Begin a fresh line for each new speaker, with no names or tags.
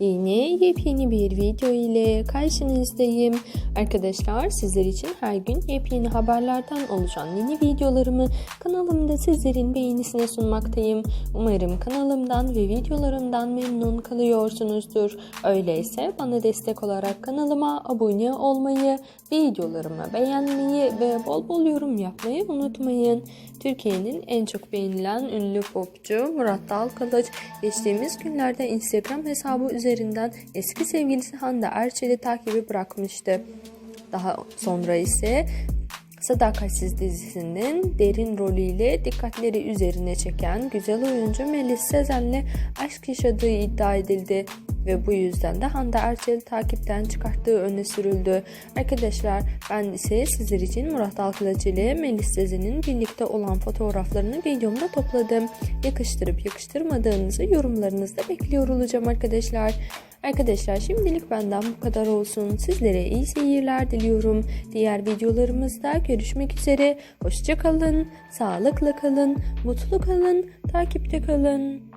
Yeni yepyeni bir video ile karşınızdayım. Arkadaşlar sizler için her gün yepyeni haberlerden oluşan yeni videolarımı kanalımda sizlerin beğenisine sunmaktayım. Umarım kanalımdan ve videolarımdan memnun kalıyorsunuzdur. Öyleyse bana destek olarak kanalıma abone olmayı, videolarımı beğenmeyi ve bol bol yorum yapmayı unutmayın. Türkiye'nin en çok beğenilen ünlü popçu Murat Dalkılıç geçtiğimiz günlerde Instagram hesabı üzerinden eski sevgilisi Hande Erçel'i takibi bırakmıştı. Daha sonra ise Sadakatsiz dizisinin derin rolüyle dikkatleri üzerine çeken güzel oyuncu Melis Sezen'le aşk yaşadığı iddia edildi ve bu yüzden de Hande Erçel'i takipten çıkarttığı öne sürüldü. Arkadaşlar ben ise sizler için Murat Dalkılıç ile Melis Sezen'in birlikte olan fotoğraflarını videomda topladım. Yakıştırıp yakıştırmadığınızı yorumlarınızda bekliyor olacağım arkadaşlar. Arkadaşlar şimdilik benden bu kadar olsun. Sizlere iyi seyirler diliyorum. Diğer videolarımızda görüşmek üzere. Hoşça kalın, sağlıkla kalın, mutlu kalın, takipte kalın.